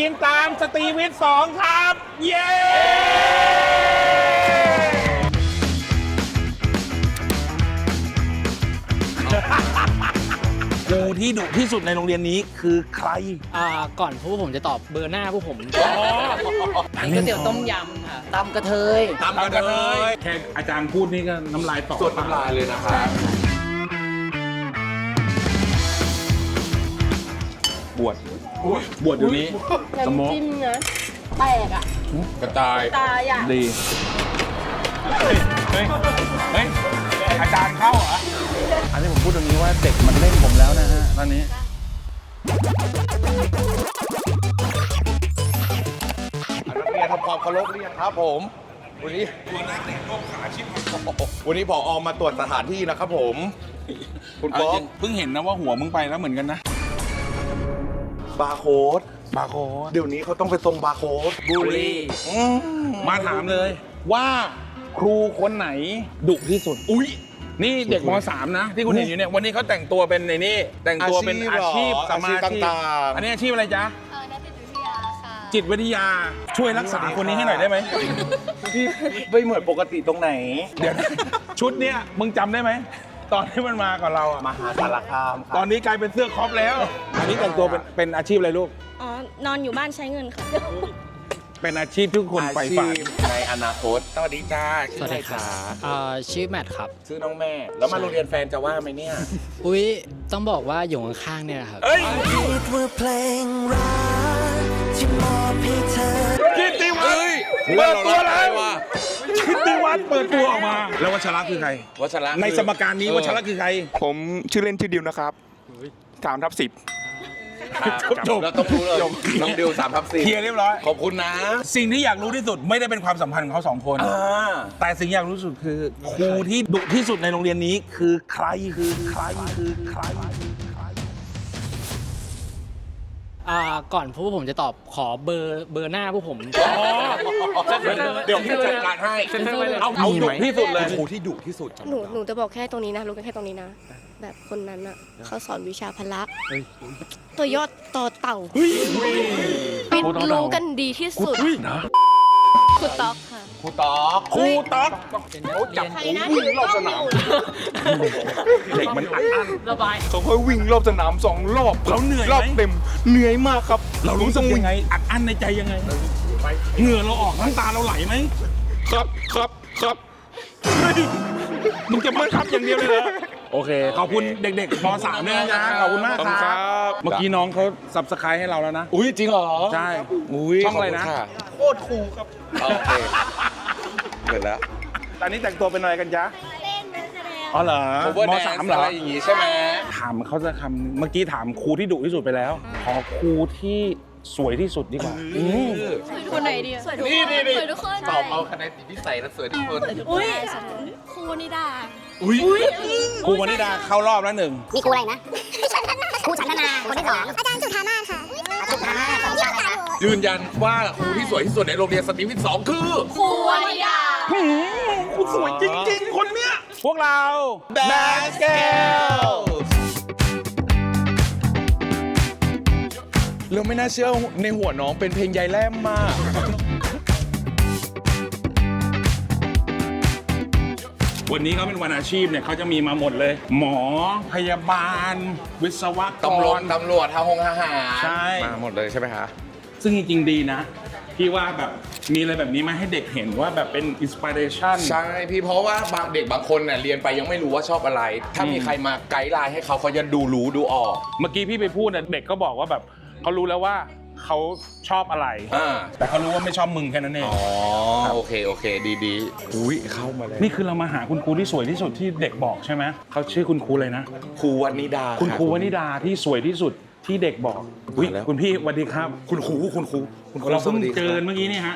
กินตามสตรีวิทย์สองครับ เย้ครูที่ดุที่สุดในโรงเรียนนี้คือใครอ่าก่อนพวกผมจะตอบเบอร์หน้าพวกผมอ๋อก๋วยเตี๋ยวต้มยำค่ะตำกระเทยตามกันเลยแค่อาจารย์พูดนี่ก็น้ำลายต่อส่วนน้ำลายเลยนะครับบวช บวชอยู่นี้ สมองน้ำจิ้มนะแปลกอะกระจาย ตายอะดีเฮ้ยเฮ้ย เฮ้ย อาจารย์เข้าเหรอ อันนี้ผมพูดตรงนี้ว่าเด็กมันเล่นผมแล้วนะฮะตอนนี้ นักเรียนทำความเคารพเรียนครับผม วันนี้ตัวนักเตะโลกขาชิบวันนี้ผอมาตรวจสถานที่นะครับผม คุณเอาป๊อจปริงเพิ่งเห็นนะว่าหัวมึงไปแล้วเหมือนกันนะ บาร์โค้ดบาร์โค้ดเดี๋ยวนี้เขาต้องไปทรงบาร์โค้ดบุรีอืมมาถามเลย ว่าครูคนไหนดุที่สุด อุ้ยนี่เด็กม .3 นะ ที่คุณเห็นอยู่เนี่ยวันนี้เขาแต่งตัวเป็นในนี่แต่งตัวเป็นอาชีพสอามาชีพชีพต่างๆอันนี้อาชีพอะไรจ๊ะเออนักจิตวิทยาค่ะจิตวิทยาช่วยรักษาคนนี้ให้หน่อยได้ไหมพี่ไม่เหมือนปกติตรงไหน เดี๋ยวนะชุดเนี้ยมึงจำได้ไหม ตอนที่มันมากับเราอะมหาสารคามคตรัอบนนี้กลายเป็นเสื้อครอปแล้ว อันนี้แต่งตัวเป็นเป็นอาชีพอะไรลูก อ๋อ นอนอยู่บ้านใช้เงินค่ะ เป็นอาชีพที่คนใฝ่ฝันอาชีพในอนาคตสวัสดีจ้าสวัสดีครับชื่ออะไอ่าชื่อแมทครับ ชื่อน้องแม่ แล้วมาโรงเรียนแฟนจะว่าไหมเนี่ย อุ้ยต้องบอกว่าอยู่ข้างๆเนี่ยนะครับ เอ้ยคิดว่าเพลงรักที่มอบให้เธอ กิตติวัฒน์เปิดตัวแล้ว กิตติวัฒน์เปิดตัวออกมา แล้ววัชระคือใคร วัชระในสมการนี้วัชระคือใคร ผมชื่อเล่นชื่อดิวนะครับสามทับสิบจบเราต้องรู้เลยน้องดิวสามทับสี่เคลียร์เรียบร้อย ขอบคุณนะ สิ่งที่อยากรู้ที่สุดไม่ได้เป็นความสัมพันธ์ของเขาสองคนอ่าแต่สิ่งที่อยากรู้ที่สุดคือครูที่ดุที่สุดในโรงเรียนนี้คือใครคือใครคือใคร อ่าก่อนพวกผมจะตอบขอเบอร์เบอร์หน้าพวกผมเดี๋ยวพี่จัดการให้เอาเอาดุที่สุดเลยครูที่ดุที่สุดหนูหนูจะบอกแค่ตรงนี้นะรู้กันแค่ตรงนี้นะ แบบคนนั้นอะเขาสอนวิชาพละตัวยอดต่อเต่าปิดรู้กันดีที่สุดคุณต๊อก ค่ะครูต๊อกครูต๊อกเขาจับใครผมนะวิ่งรอบสนามเด็กมันอัดอั้นระบาย เขาค่อยวิ่งรอบสนามสองรอบเราเหนื่อยไหม รอบเต็มเหนื่อยมากครับเรารู้สึกยังไง อัดอั้นในใจยังไง เหงื่อเราออกน้ำตาเราไหลไหมครับครับครับเฮ้ยมึงจะมาครับอย่างเดียวเลยเหรอโอเค ขอบคุณเด็กๆม .3 ด้วยนะจ๊ะขอบคุณมากขอบคุณคครัรับ บเมื่อกี้น้องเขาสับสไครให้เราแล้วนะ อุ้ยจริงเหรอใช่อุ้ยช่องอะไรนะ ขบคุณโคตรคูลครับ โอเค เสร็จแล้วตอนนี้แต่งตัวเป็นอะไรกันจ๊ะเล่นนักแสดงอ๋อเหรอ cover ม dance สามเหรออะไรอย่างงี้ใช่ไหมถามเขาจะคำเมื่อกี้ถามครูที่ดุที่สุดไปแล้ว ขอครูที่สวยที่สุดดีกว่ามคนไหนดีสวยทุกคนสวยทุกคนตอบเอาคะแนนติดพิสัยและสวยทุกคนอุ้ยครูนิดาครูวนิดาเข้ารอบแล้วหนึ่งมีครูอะไรนะครูฉันธนาคนที่สองอาจารย์จุธามาศค่ะจุธามาศของชาติอะไรนะยืนยันว่าครูที่สวยที่สุดในโรงเรียนสตรีวิทย์สองคือ ครูวนิดา หืมครูสวยจริง ๆ คนเนี้ย พวกเราแบสเกลเราไม่น่าเชื่อในหัวน้องเป็นเพลงยายแล่มมาก วันนี้เขาเป็นวันอาชีพเนี่ยเขาจะมีมาหมดเลย หมอพยาบาล วิศวกตำรวจรตำรวจทหงทหารใช่ มาหมดเลยใช่ไหมคะ ซึ่งจริง ๆ ดีนะ พี่ว่าแบบมีอะไรแบบนี้มาให้เด็กเห็นว่าแบบเป็นอินสปิเรชัน ใช่พี่เพราะว่าบางเด็กบางคนเนี่ยเรียนไปยังไม่รู้ว่าชอบอะไร ถ้ามีใครมาไกด์ไลน์ให้เขาเขาจะดูรู้ดูออก เมื่อกี้พี่ไปพูดเนี่ยเด็กก็บอกว่าแบบเขารู้แล้วว่าเขาชอบอะไร อ่า แต่เขารู้ว่าไม่ชอบมึงแค่นั้นเอง อ๋อ โอเค โอเค ดีดีอุ้ยเข้ามาเลยนี่คือเรามาหาคุณครูที่สวยที่สุดที่เด็กบอกใช่ไหมเขาชื่อคุณครูเลยนะ ครูวันนิดาคุณครูวนิดาที่สวยที่สุดที่เด็กบอกอุ๊ยมาแล้ว คุณพี่สวัสดีครับ คุณครูคุณครู คุณครูเราเพิ่งสวัสดีเจอครับเมื่อกี้นี่ฮะ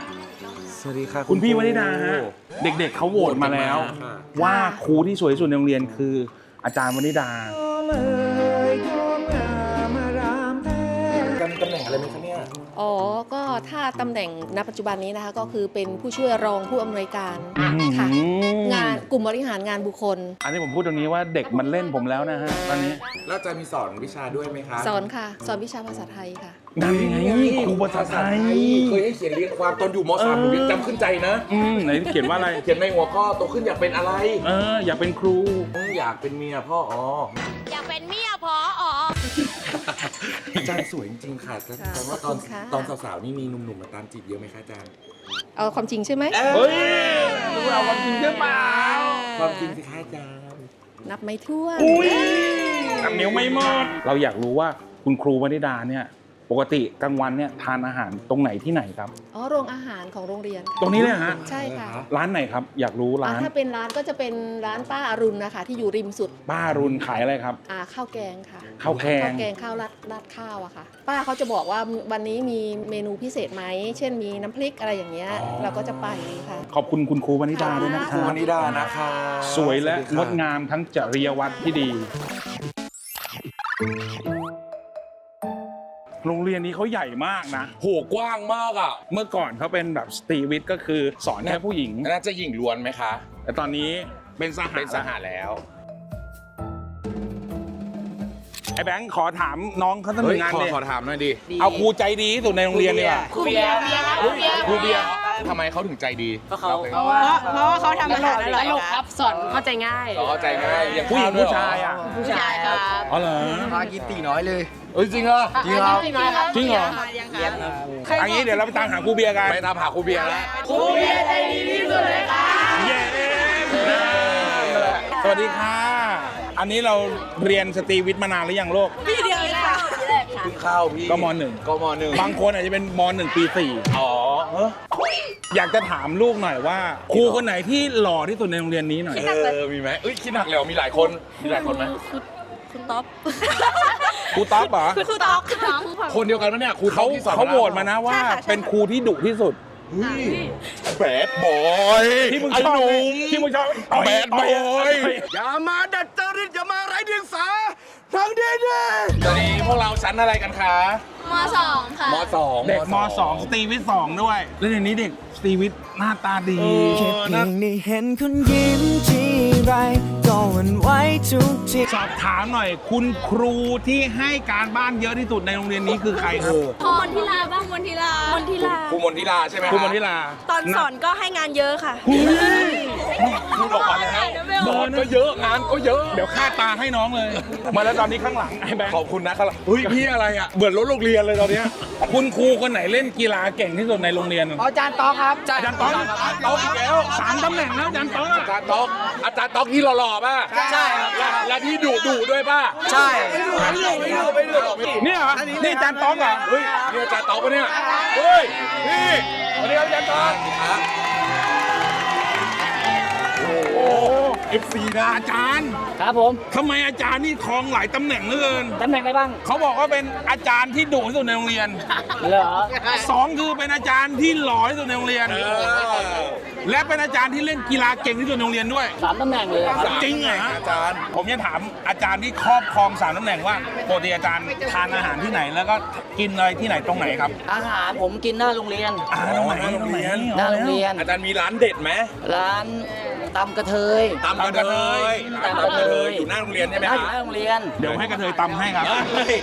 สวัสดีครับคุณพี่วนิดาฮะ เด็กๆเขาโหวตมาแล้ว ว่าครูที่สวยที่สุดในโรงเรียนคือ อาจารย์วนิดากัน อ๋อ ก็ถ้าตำแหน่งณปัจจุบันนี้นะคะก็คือเป็นผู้ช่วยรองผู้อำนวยการค่ะอืมงานานกลุ่มบริหารงานบุคคล อันนี้ผมพูดตรงนี้ว่าเด็กมันเล่นผมแล้วนะฮะตอนนี้แล้วอาจารย์มีสอนวิชาด้วยไหมคะสอนค่ะ สอนวิชาภาษาไทยค่ะ นั่นไงครูภาษาไทย เคยให้เขียนเรียงความตอนอยู่ม .3 หนูยังจำขึ้นใจนะ อืมไหนเขียนว่าอะไร เขียนในหัวข้อโตขึ้นอยากเป็นอะไร เออ อยากเป็นครูอืมอยากเป็นเมียพ่ออ๋อ อยากเป็นเมียพออ๋อ อาจารย์สวยจริงๆค่ะแต่ค่ะแต่ว่าตอนขอบคุณค่ะ ตอนสาวๆนี่มีหนุ่มๆมาตามจีบเยอะไหมคะอาจารย์เอาความจริงใช่ไหมเฮ้ยรู้เราวันจริงหรือเปล่าความจริงสิคะอาจารย์นับไม่ถ้วน อุ้ยทำนิ้วไม่หมด เราอยากรู้ว่าคุณครูวนิดาเนี่ย ปกติกลางวันเนี่ยทานอาหารตรงไหนที่ไหนครับ อ๋อโรงอาหารของโรงเรียนค่ะตรงนี้เลยฮะใช่ค่ะร้านไหนครับ อยากรู้อ่าร้านถ้าเป็นร้านก็จะเป็นร้านป้าอรุณนะคะ ที่อยู่ริมสุดป้ารุนขายอะไรครับอ่าข้าวแกงค่ะข้าวแกงข้าวแกงข้าวราดราดข้าวอะค่ะ ป้าเขาจะบอกว่าวันนี้มีเมนูพิเศษไหมเช่นมีน้ำพริกอะไรอย่างเงี้ยเราก็จะไปค่ะ ขอบคุณคุณครูวนิดาด้วยนะคครูรับ วนิดานะคะสวยและสดีงค่ะดงามทั้งจริยวัตรที่ดี โรงเรียนนี้เขาใหญ่มากนะ โหกว้างมากอะเมื่อก่อนเขาเป็นแบบสตรีวิทย์ก็คือสอนแค่ผู้หญิง น่าจะหญิงล้วนไหมคะ แต่ตอนนี้เป็นสหเป็นสหาแล้วไอ้แบงค์ขอถามน้องเขาสักหเฮ้นึ่ยงงานขอดิขอถามหน่อยดิ เอาครูใจดีที่สุดในโรงเรียนดีกว่าครูเบียร์ครูเบียร์ ทำไมเขาถึงใจดีเพราะเขา ล่ให้เพราะว่าเขาทำอาหารอร่อยตลกครับสอนเข้าใจง่ายอ๋อใจง่ายเรียนผู้หญิงข้วด้วผู้เรอชายอะผู้ชายครับอ๋อเหรอเอ้ยจริงเหรอจริงครับจริงเหรออันนี้เดี๋ยวเราไปตามหาครูเบียร์กัน ไปตามหาครูเบียร์แล้วเย้สวัสดีค่ะ อันนี้เราเรียนสตรีวิทย์มานานหรือยังโลกเพิ่งเข้าพี่ก็มหนึ่ง ก็มหนึ่งบางคนอาจจะเป็นมหนึ่งปีสี่อ๋อ อยากจะถามลูกหน่อยว่า ครูคนไหนที่หล่อที่สุดในโรงเรียนนี้หน่อยเออมีไหมเอ้ยคิดหนักเลยเหรอมีหลายคนมีหลายคนไหมคุณต๊อปครูต๊อบเหรอคุณต๊อปค่ะคนเดียวกันปะเนี่ยครูเขาที่สอนเขาโหวตมานะว่า เป็นครูที่ดุที่สุดแบดบอยที่มึงไอ้ชอบหนุ่มที่มึงชอบแบดบอยย อย่ามาดัดจริตอย่ามาไร้เดียงสาทั้งเด็ดตอนนี้พวกเราชั้นอะไรกันคะมสองค่ะมสองเด็กมสองสตรีวิทย์สองด้วย แล้วเดี๋ยวนี้เด็ก สตรีวิทย์หน้าตาดี แค่เพียงได้เห็นคุณยิ้มทีไรก็หวันไหวทุกที สอบถามหน่อย คุณครูที่ให้การบ้านเยอะที่สุดในโรงเรียนนี้คือใครครับพมนทิลาบ้างมนทิลามนทิลา ครูมนทิลาใช่ไหมครูมนทิลาตอนสอนก็ให้งานเยอะค่ะ พูดออกมาแล้วเบบออร์ร์นะก็เยอะงานก็เยอะ เดี๋ยวค่าตาให้น้องเลย มาแล้วตอนนี้ข้างหลังไอ้แบงค์ขอบคุณนะครับเฮ้ยพี่อะไรอะเหมือนรถโรงเรียนเลยตอนเนี้ยคุณครูคนไหนเล่นกีฬาเก่งที่สุดในโรงเรียนอาจารย์ต๊อกครับอาจารย์ต๊อกโต๊ะอีกแล้วสามตำแหน่งแล้วอาจารย์ต๊อกอาจารย์ต๊อกอาจารย์ต๊อกที่หล่อๆป่ะใช่ครับและและที่ดุดุด้วยป่ะใช่ไม่ดุไม่ดุไม่ดุไม่ดุเนี่ยเหรอนี่อาจารย์ต๊อกเหรอเฮ้ยนี่อาจารย์ต๊อกปะเนี่ยเฮ้ยนี่สวัสดีครับอาจารย์ต๊อก อ้เอฟซีนะอาจารย์ครับผมทำไมอาจารย์นี่ครองหลายตำแหน่งเหลือเกินตำแหน่งอะไรบ้าง เขาบอกว่าเป็นอาจารย์ที่ดุที่สุดในโรงเรียนเหรอ สองคือเป็นอาจารย์ที่หล่อที่สุดในโรงเรียนเออและเป็นอาจารย์ที่เล่นกีฬาเก่งที่สุดในโรงเรียนด้วยสามตำแหน่งเลยเหรอครับ จริงเหรอฮะอาจารย์ ผมจะถามอาจารย์ที่ครอบครองสามตำแหน่งว่าปกติอาจารย์ทานอาหารที่ไหน แล้วก็กินอะไรที่ไหนตรงไหนครับอาหารผมกินหน้าโรงเรียนอ่าตรงไหนตรงไหนหน้าโรงเรียน อาจารย์มีร้านเด็ดไหมร้าน ตำกระเทยตำกระเทยตำกระเทยอยู่หน้าโรงเรียนใช่ไหมหน้าคอยู่หรับน้าโรงเรียน เดี๋ยวให้กระเทยตำให้ครับ เฮ้ย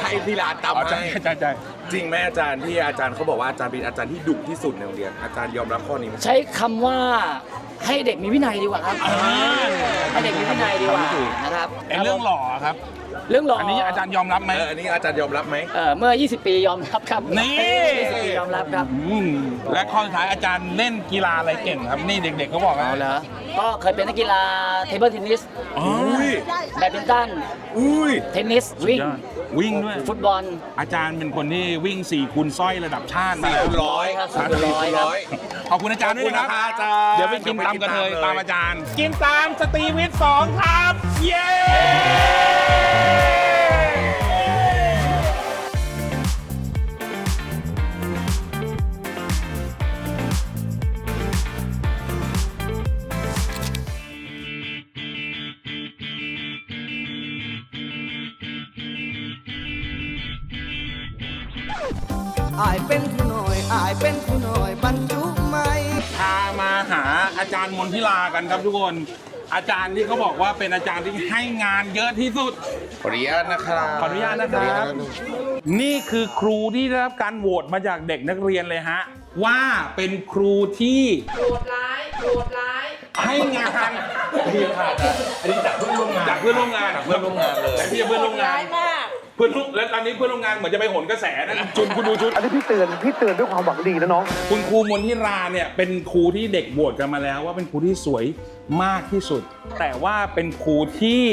ให้ที่ร้านอ๋อตำใช่ให้ใช่ใช่จริงไหมอาจารย์ที่อาจารย์เขาบอกว่าอาจารย์เป็นอาจารย์ที่ดุที่สุดในโรงเรียนอาจารย์ยอมรับข้อนี้ไหมใช้คำว่าให้เด็กมีวินัยดีกว่าครับให้เด็กมีวินัยดีกว่านะครับ ไอ้เรื่องหล่อครับ เรื่องหล่ออัอันนี้อาจารย์ยอมรับไหม เอออันนี้อาจารย์ยอมรับไหม เออเมื่อ 20 ปียอมรับครับนี่ 20ปียอมรับครับอืมและข้อสุดท้ายอาจารย์เล่นกีฬาอะไรเก่งครับ นี่เด็กๆเขาบอกเอานะเหรอก็เคยเป็นนักกีฬาเทเบิลเทนนิสอ๋ออุ้ย แบดมินตันอุ้ย เทนนิสวิ่งยอดวิ่งด้วย ฟุตบอล อาจารย์เป็นคนที่วิ่ง4คูณสร้อยระดับชาติมาสี่คูณร้อยครับสามสี่คูณร้อยครับ ขอบคุณอาจารย์ด้วยนะครับ ขอบคุณอาจารย์ เดี๋ยวไปกินตามกระเทยตามอาจารย์ กินตามสตรีวิทย์สองครับ เย้ อายเป็นผู้น้อยอายเป็นผู้น้อยบรรจุไหมพามาหาอาจารย์มนทิลากันครับทุกคน อาจารย์ที่เขาบอกว่าเป็นอาจารย์ที่ให้งานเยอะที่สุด ขออนุญาตนะครับขออนุญาตนะครับนี่คือครูที่ได้รับการโหวตมาจากเด็กนักเรียนเลยฮะ ว่าเป็นครูที่โกรธร้ายโกรธร้าย ให้งานดีค่ะอันนี้จากเพื่อนร่วมงานจากเพื่อนร่วมงานจากเพื่อนร่วมงานเลยแต่พี่จะเพื่อนร่วมงาน เพื่อนร่วมแล้วตอนนี้เพื่อนร่วมงานเหมือนจะไปโหนกระแสนะจุนคุณดูชุดอันนี้พี่เตือนพี่เตือนด้วยความหวังดีนะน้องคุณครูมนทิราเนี่ยเป็นครูที่เด็กโหวตกันมาแล้ว ว่าเป็นครูที่สวยมากที่สุด แต่ว่าเป็นครูที่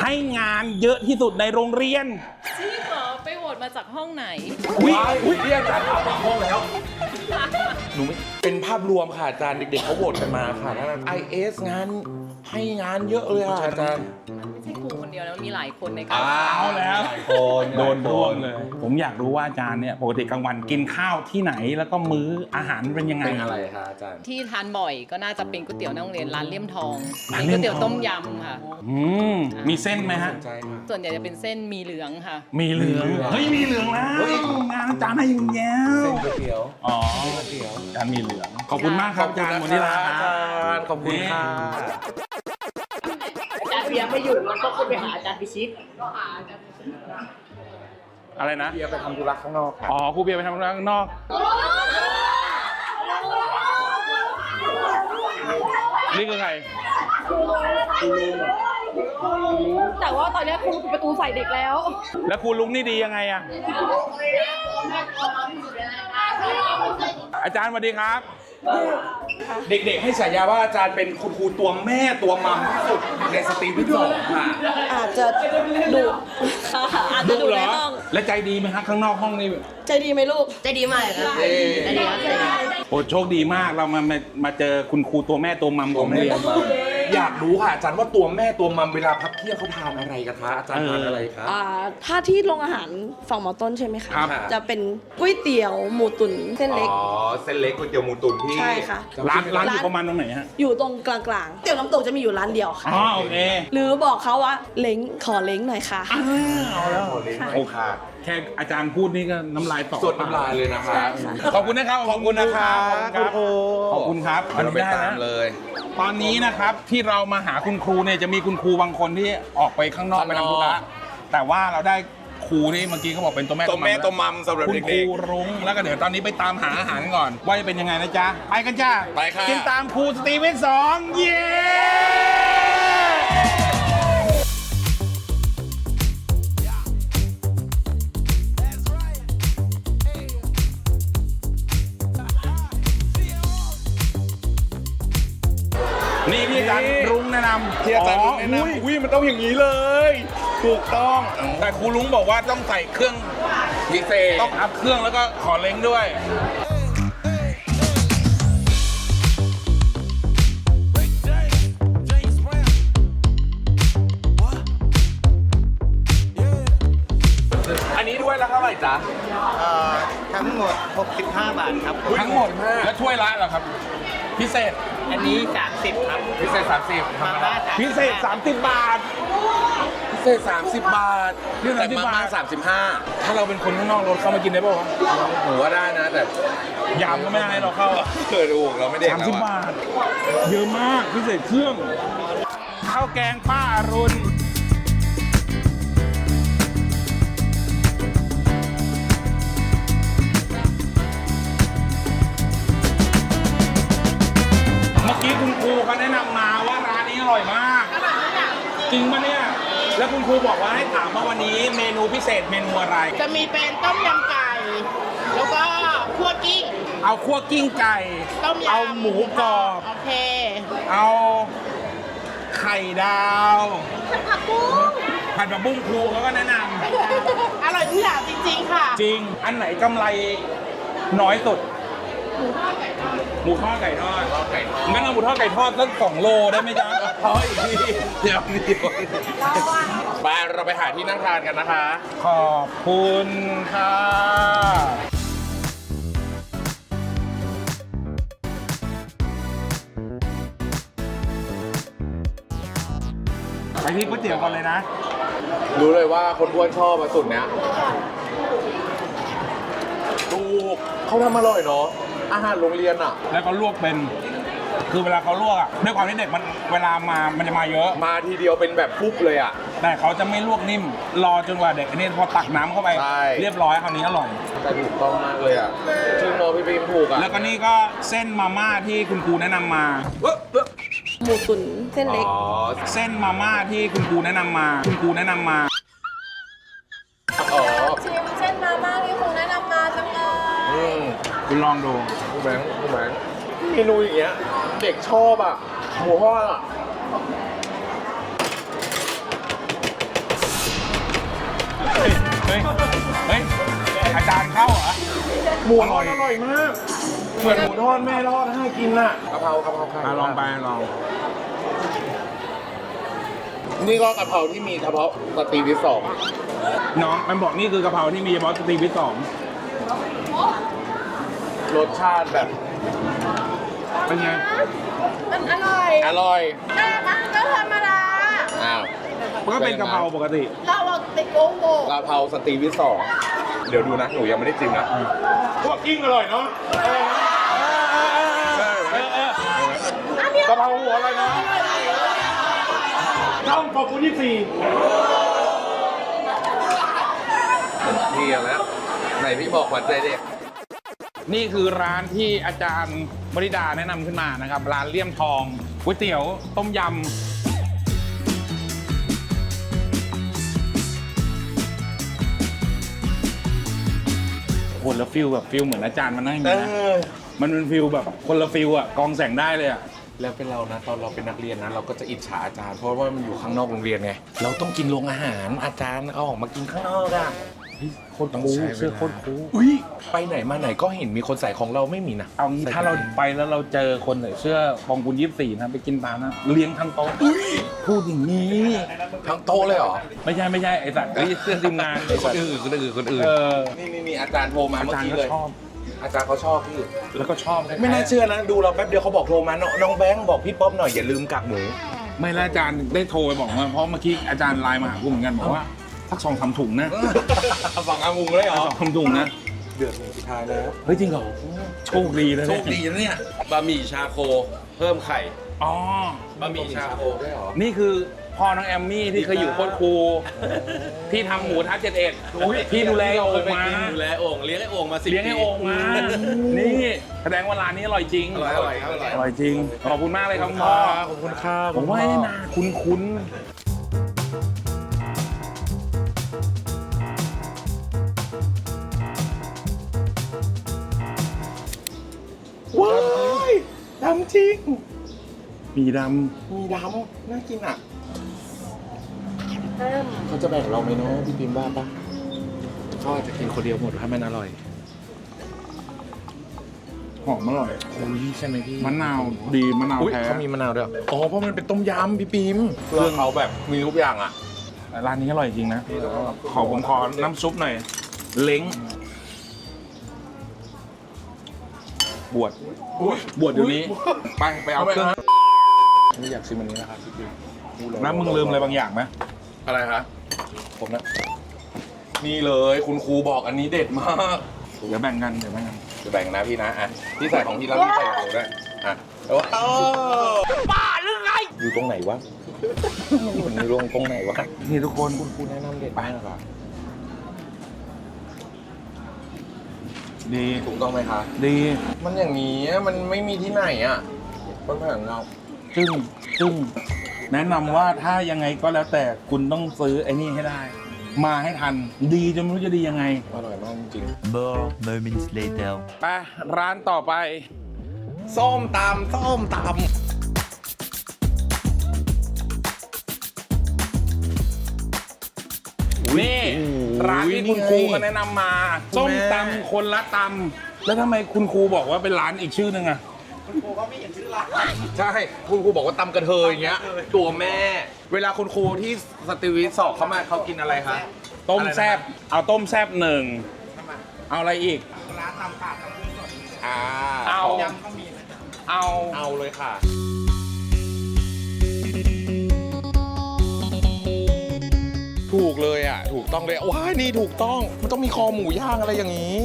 ให้งานเยอะที่สุดในโรงเรียนจริงเหรอไปโหวตมาจากห้องไหน อุ๊ยอุ้ยเรียกอาจารย์ถามห้องแล้วหนูไม่เป็นภาพรวมค่ะอาจารย์เด็กๆเขาโหวตกันมาค่ะนั่นไอเอสงาน ให้งานเยอะเลยค่ะอาจารย์ไม่ใช่ครูคนเดียวนะมันมีหลายคนในการเอาแล้วคนโดนร่วมเลย ผมอยากรู้ว่าอาจารย์เนี่ยปกติกลางวันกินข้าวที่ไหนแล้วก็มื้ออาหารเป็นยังไงเป็นอะไรคะอาจารย์ที่ทานบ่อยก็น่าจะเป็นก๋วยเตี๋ยวในโรงเรียนร้านเลี่ยมทองร้านเป็นเลี่ก๋วยยมทองเตี๋ยวต้มยำค่ะอืมมีเส้นไหมฮะใช่ค่ะส่วนใหญ่จะเป็นเส้นหมีเหลืองค่ะมีเหลืองมีเหลืองเฮ้ยมีเหลืองแล้วงานอาจารย์ให้อยู่แล้วเส้นก๋วยเตี๋ยวอ๋อก๋วยเตี๋ยวอาจารย์มีเหลืองขอบคุณมากครับอาจารย์มนทิราอาจารย์ขอบคุณค่ะอาจารย์ เบียร์ไม่อยู่มันก็ขึ้นไปหาอาจารย์พิชิตอะไรนะ เบียร์ไปทำธุระข้างนอกค่ะอ๋อครูเบียร์ไปทำงานข้างนอก นี่คือใคร แต่ว่าตอนนี้ครูปิดประตูใส่เด็กแล้ว แล้วครูลุงนี่ดียังไงอะอาจารย์สวัสดีครับ เด็กๆ ให้ฉายาว่าอาจารย์เป็นคุณครูตัวแม่ตัวมัมที่สุดในสตรีมที่สองค่ะอาจจะดุค่ะอาจจะดุเหรในอห้องและใจดีไหมฮะข้างนอกห้องนี่ใจดีไหมลูก ใจดีมากครับใจดีครับใจดีโอ้โชคดีมากเรามามามาเจอคุณครูตัวแม่ตัวมัมของโรงเรียน อยากรู้ค่ะอาจารย์ว่าตัวแม่ตัวมัมเวลาพักเที่ยงเขาทานอะไรกันคะอาจารย์ทานอะไรคะ อ่าถ้าที่โรงอาหารฝั่งหมอต้นใช่ไหมคะ ครับ จะเป็นก๋วยเตี๋ยวหมูตุ๋นเส้นเล็ก อ๋อเส้นเล็กก๋วยเตี๋ยวหมูตุ๋นที่ใช่ค่ะ ร้านร้านอยู่ประมาณตรงไหนฮะ อยู่ตรงกลางๆเตี๋ยวน้ำตกจะมีอยู่ร้านเดียวค่ะ อ๋อโอเคหรือบอกเขาว่าเล้งขอเล้งหน่อยค่ะเอาแล้ว โอเคโอ้ ค่ะแค่อาจารย์พูดนี่ก็น้ำลายต่อสดน้ำลายเลยนะคะใช่ค่ะขอบคุณนะครับขอบคุณนะคะขอบคุณครับขอบคุณครับเราไปด้ตามนะเลย ตอนนี้นะครับที่เรามาหาคุณครูเนี่ยจะมีคุณครูบางคนที่ออกไปข้างนอกไปทำธุระแต่ว่าเราได้ครูที่เมื่อกี้เขาบอกเป็นตัวแม่ตัวแม่ตัวมัมสำหรับคุณเด็ครูกรุ้งแล้วก็เดี๋ยวตอนนี้ไปตามหาอาหารก่อน ว่าจะเป็นยังไงนะจ๊ะ ไปกันจ้าไปค่ะกินตามครูสตีเวนสองเย้าจารย์รุ้งแนะนำๆที่อาจารย์แนะนำอุ้ยมันต้องอย่างนี้เลย ถูกต้อง แต่ครูลุงบอกว่าต้องใส่เครื่องพิเศษต้องอัพเครื่องแล้วก็ขอเล้งด้วยอันนี้ด้วยแล้วเท่าไหร่จ๊ะทั้งหมด 65 บาทครับทั้งหมด แล้วถ้วยละเหรอครับ พิเศษ อันนี้ 30 ครับ พิเศษ 30ธรรมดาพิเศษ 30 บาท พิเศษ 30 บาทนี่แต่30มาบาม่าท 35ถ้าเราเป็นคนข้างนอกเราเข้ามากินได้ป่าวะผมว่าได้นะ แต่ยามก็ไม่ได้เราเข้าเกิดดูเราไม่เด็กสามแล้วสิบอะ บาท เยอะมากพิเศษเครื่องข้าวแกงป้าอรุณ รูเขาแนะนำมาว่าร้านนี้อร่อยมาก จริงปะเนี่ย แล้วคุณครูบอกว่าให้ถามว่าวันนี้เมนูพิเศษเมนูอะไร จะมีเป็นต้มยำไก่ แล้วก็คั่วกิ้ง เอาคั่วกิ้งไก่ ต้มยำเอาหมูกรอบ โอเค เอาไข่ดาว ผักบุ้งผัดผักบุ้งครูเขาก็แนะนอร่อยทุกอย่างจริงๆค่ะำจริง อันไหนกำไรน้อยสุด หมูทอดไก่ทอดไก่ทอดงั้นเอาหมูทอดไก่ทอดสักสองโลได้ไหมจ๊ะเฮ้ยเดี๋ยวเดี๋ยวไปเราไปหาที่นั่งทานกันนะคะ ขอบคุณค่ะไปที่ก๋วยเตี๋ยวก่อนเลยนะ รู้เลยว่าคนอ้วนชอบมาสุดเนี้ยถูกเขาทำอร่อยเนาะ อาหารโรงเรียนอะ แล้วก็ลวกเป็น คือเวลาเขาลวกอะด้วยความที่เด็กมันเวลามามันจะมาเยอะ มาทีเดียวเป็นแบบปุ๊บเลยอะ แต่เขาจะไม่ลวกนิ่ม รอจนกว่าเด็กอันนี้พอตักน้ำเข้าไป ใช่ เรียบร้อยคราวนี้อร่อย แต่ถูกต้องมากเลยอะชื่อโนพี่บีมถูกอะแล้วก็นี่ก็เส้นมาม่าที่คุณครูแนะนำมาหมูตุ๋นเส้นเล็ก อ๋อเส้นมาม่าที่คุณครูแนะนำมา คุณครูแนะนำมา คุณลองดูคุณแบงค์คุณแบงค์เมนูอย่างเงี้ย เด็กชอบอะหมูทอดอะเฮ้ยเฮ้ยเฮ้ยอาจารย์เข้าเหรอ หมูทอดอร่อยมาก เหมือนหมูทอดแม่ทอดให้กินน่ะกะเพรากะเพราไข่มาลองไปลอง นี่ก็กะเพราที่มีเฉพาะสตรีวิสสองน้องมันบอกนี่คือกะเพราที่มีเฉพาะสตรีวิทสอง รสชาติแบบ เป็นไง มันอร่อยอร่อย แต่มันก็ธรรมดา อ้าวมันก็เป็นกะเพราปกติเราบอกติดโกโก้กะเพราสตรีวิสสอง เดี๋ยวดูนะ หนูยังไม่ได้จิ้มนะพวกกิ้งอร่อยเนาะกะเพราหัวอะไรนะต้องขอบคุณที่สี่เที่ยงแล้ว ไหนพี่บอกขวัญใจเด็ก นี่คือร้านที่อาจารย์บริดาแนะนำขึ้นมานะครับ ร้านเลี่ยมทองก๋วยเตี๋ยวต้มยำคนละฟิลแบบฟิลเหมือนอาจารย์มานั่งอย่างนี้นะมันเป็นฟิลแบบคนละฟิลอะกองแสงได้เลยอะแล้วเป็นเรานะตอนเราเป็นนักเรียนนะเราก็จะอิจฉาอาจารย์เพราะว่ามันอยู่ข้างนอกโรงเรียนไงเราต้องกินโรงอาหารอาจารย์เอาออกมากินข้างนอกอะ โคตรคูลเสื้อโคตรคูลอุ้ยไปไหนมาไหนก็เห็นมีคนใส่ของเราไม่มีนะเอางี้ถ้าเราไปแล้วเราเจอคนใส่เสื้อปองกุลยี่สี่นะไปกินตามนะเลี้ยงทั้งโต๊ะพูดอย่างนี้ ทั้งโต๊ะเลยเหรอไม่ใช่ไม่ใช่ไอ้สัตว์ไอ้เสื้อทีมงานไอ้คสันตว์อื่นคนอื่นคนอื่นเออนี่นี่นี่อาจารย์โทรมาอาเมื่อจารย์กี้ก็เลยชอบ อาจารย์เขาชอบพี่ แล้วก็ชอบไม่น่าเชื่อนะ ดูเราแป๊บเดียวเขาบอกโทรมาน้องน้องแบงค์บอกพี่ป๊อปหน่อยอย่าลืมกักหมู ไม่แล้วอาจารย์ได้โทรไปบอกว่าเพราะเมื่อกี้อาจารย์ไลน์มาหากูเหมือนกันบอกว่า สักสองสามถุงนะฝั่งอามุงเลยเหรอสองสามถุงนะ เดือดสุดท้ายแล้ว เฮ้ยจริงเหรอโชคดีนะโชเนี่ยคดีนะเนี่ยบะหมี่ชาโค เพิ่มไข่ อ๋อบะหมี่ชาโคด้วยเหรอ นี่คือพ่อน้องแอมมี่ที่เคยอยู่โคตรครูที่ทำหมูทัดเจ็ดเอ็ดพี่ดูแลโอ่งมาดูแลโอ่งเลี้ยงไอ้โอ่งมาสิเลี้ยงให้โอ่งมา นี่แสดงว่าร้านนี้อร่อยจริง อร่อยอร่อยครับอร่อยอร่อยจริง ขอบคุณมากเลยครับคุณพ่อขอบคุณค่ะผมว่านี่นาคุ้นคุ้นำจริงๆมีดมีดำน่ากินอะเขาจะแบ่งเราไหมเนาะพี่พิมพ์ว่าปะเขาอาจจะกินคนเดียวหมดถ้ามันอร่อยำหอมอร่อยโอ้ยใช่ไหมพี่มะนาวดีมะนาวอุ๊ยแท้เขามีมะนาวด้วยเหรออ๋อเพราะมันเป็นต้มยำพี่พิมพ์เครื่องเขาแบบมีทุกอย่างอะ ร้านนี้อร่อยจริงนะ ขอผมขอน้ำซุปหน่อย เล้ง บวชบวชเดี๋ยวนี้ ไปไปเอาเครื่องไม่อยากชิมอันนี้นะครับพี่พิมพ์น้ำมึงลืมอะไรบางอย่างไหมอะไรคะผมนะนี่เลยคุณครูบอกอันนี้เด็ดมากเดี๋ยวแบ่งกันเดี๋ยวแบ่งกันจะแบ่งนะพี่นะอะพี่ใส่ของพี่แล้วพี่ใส่ของหนูด้วยอะแล้วบ้าหรือไงอยู่ตรงไหนวะมันอยู่ตรงไหนวะนี่ทุกคนคุณครูแนะนำเด็ดมากอะ ดีถูกต้องไหมคะ ดีมันอย่างนี้มันไม่มีที่ไหนอะมันเหมือนเราจึ้งจึ้งแนะนำว่าถ้ายังไงก็แล้วแต่คุณต้องซื้อไอ้นี่ให้ได้ มาให้ทันดีจนไม่รู้จะดียังไงอร่อยมากจริง More moments later ไปร้านต่อไป ส้มตำส้มตำ นี่ร้านที่คุณครูเขาแนะนำมาส้มตำคนละตำแล้วทำไมคุณครูบอกว่าเป็นร้านอีกชื่อนึงอะใช่คุณครูบอกว่าตำกระเทยอย่างเงี้ย ตัวแม่ เวลาคุณครูที่สตรีวิทสอบเข้ามาเขากินอะไรคะต้มแซบเอาต้มแซบหนึ่งเอาอะไรอีกอ่าเอาเอาเอาเลยค่ะ ถูกเลยอะ ถูกต้องเลยว้ายนี่ถูกต้อง มันต้องมีคอหมูย่างอะไรอย่างนี้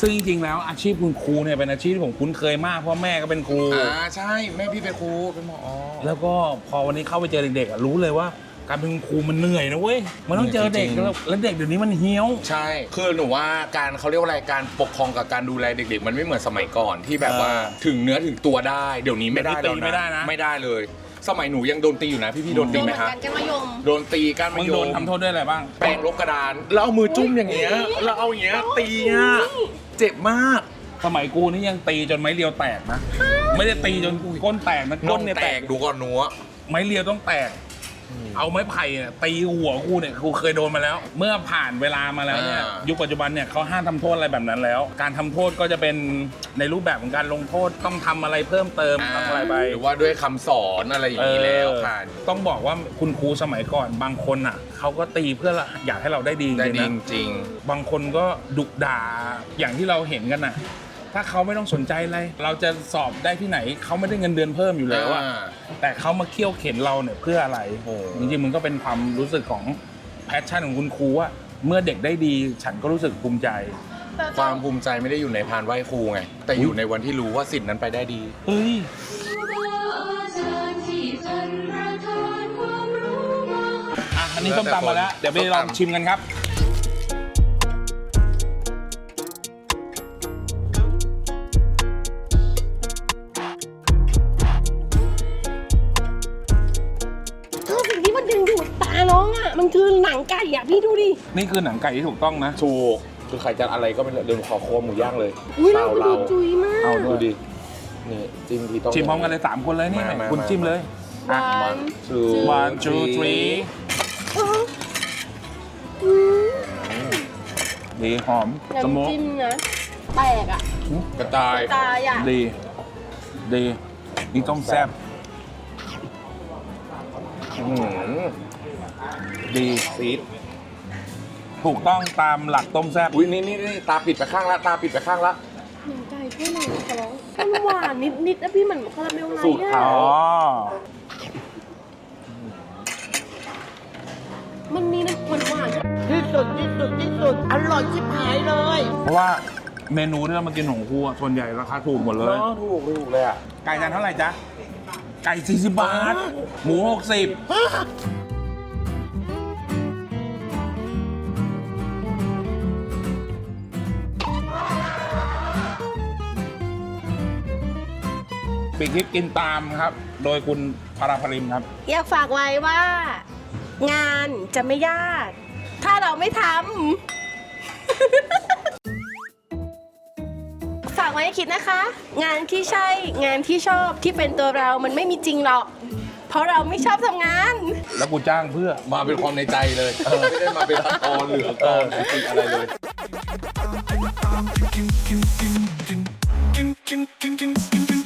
สซึ่งจริงๆแล้วอาชีพคุณครูเนี่ยเป็นอาชีพที่ผมคุ้นเคยมากเพราะแม่ก็เป็นครู อ่า ใช่ แม่พี่เป็นครูเป็นหมอ แล้วก็พอวันนี้เข้าไปเจอเด็กๆอะรู้เลยว่า การเป็นครูมันเหนื่อยนะเว้ย มันต้องเจอเด็กจริงๆแล้วแล้วเด็กเดี๋ยวนี้มันเฮี้ยว ใช่ คือหนูว่าการเขาเรียกว่าอะไรการปกครองกับการดูแลเด็ก ๆ มันไม่เหมือนสมัยก่อนที่แบบว่าเออถึงเนื้อถึงตัวได้ เดี๋ยวนี้ไม่ได้เดี๋ยวนี้ตีแล้วไม่ได้นะไม่ได้เลย สมัยหนูยังโดนตีอยู่นะพี่ๆโดนโดตีนไหเหมมือนคะกันกันมายม โดนตีการมึมางโยโดนมทำโทษด้วยอะไรบ้าง แปรงลบกระดานแล้วเอามือจุ่มอย่างเงี้ยแล้วเอาอย่างเงี้ยตีอะเจ็บมาก สมัยกูนี่ยังตีจนไม้เรียวแตกนะ ไม่ได้ตีจนก้นแตกนะน้ก้อนงเนี่ยแตแตกกดูก่อนหนูอะไม้เรียวต้องแตก เอาไม้ไผ่เนี่ยตีหัวกูเนี่ยกูเคยโดนมาแล้ว เมื่อผ่านเวลามาแล้วเนี่ยยุคปัจจุบันเนี่ยเขาห้ามทำโทษอะไรแบบนั้นแล้ว การทำโทษก็จะเป็นในรูปแบบของการลงโทษต้องทำอะไรเพิ่มเติมทำอะไรไป หรือว่าด้วยคำสอนอะไรอย่างนี้แล้วค่ะเออต้องบอกว่าคุณครูสมัยก่อนบางคนอะเขาก็ตีเพื่ออยากให้เราได้ดีได้จดีริงจริงๆบางคนก็ดุด่าอย่างที่เราเห็นกันน่ะ ถ้าเขาไม่ต้องสนใจอะไรเราจะสอบได้ที่ไหนเขาไม่ได้เงินเดือนเพิ่มอยู่แล้วอะอ่า แต่เขามาเคี่ยวเข็นเราเนี่ยเพื่ออะไรโอ้จริงๆมันก็เป็นความรู้สึกของแพชชั่นของคุณครูว่าเมื่อเด็กได้ดีฉันก็รู้สึกภูมิใจความภูมิใจไม่ได้อยู่ในพานไหว้ครูไง แต่อยู่ในวันที่รู้ว่าสิทธิ์นั้นไปได้ดี เฮ้ย อะอันนี้ส้มตำมาแล้ว เดี๋ยวไปลองชิมกันครับ อะพี่ดูดิ นี่คือหนังไก่ที่ถูกต้องนะ ถูกคือใครจะอะไรก็ไม่รู้เดินขอโคหมูย่างเลยอุ้ยเปเราล่าดูเราจุยมาก เอาด้ดูวยดินี่จิ้มทีต้อง ชิมพร้อมกันเลย3คนเลยนี่มามาคุณมา จิ้มเลย อะวันทู one two three ดีหอมสโมกน้ำจิ้มนะแปลกอะกระจายตายอะดี ดีนี่ต้มแซ่บอื้อหือ ดีซีดถูกต้องตามหลักต้มแซ่บอุ้ยนี่นี่นี่ตาปิดไปข้างละตาปิดไปข้างละหนังไก่ช่วยหน่อยขอร้องมันหวานนิดๆนะพี่เหมือนคาราเมลไลสูตรท์เขาอะอ๋อมันมีน้ำมันหวานที่สุดที่สุดที่สุดอร่อยชิบหายเลย เพราะว่าเมนูที่เรามากินของครูอะส่วนใหญ่ราคาถูกหมดเลย เนาะถูกถูกเลยอะ ไก่จานเท่าไหร่จ๊ะ ไก่ 40 บาท หมู 60 ปีกทิพย์กินตามครับ โดยคุณพาราพริมครับ อยากฝากไว้ว่า งานจะไม่ยาก ถ้าเราไม่ทำ ฝากไว้ให้คิดนะคะ งานที่ใช่งานที่ชอบที่เป็นตัวเรามันไม่มีจริงหรอก เพราะเราไม่ชอบทำงาน แล้วกูจ้างเพื่อมาเป็นความในใจเลยไม่ได้มาเป็นละครหรือกรหรืออะไรเลยกินกินกินกินกินกิน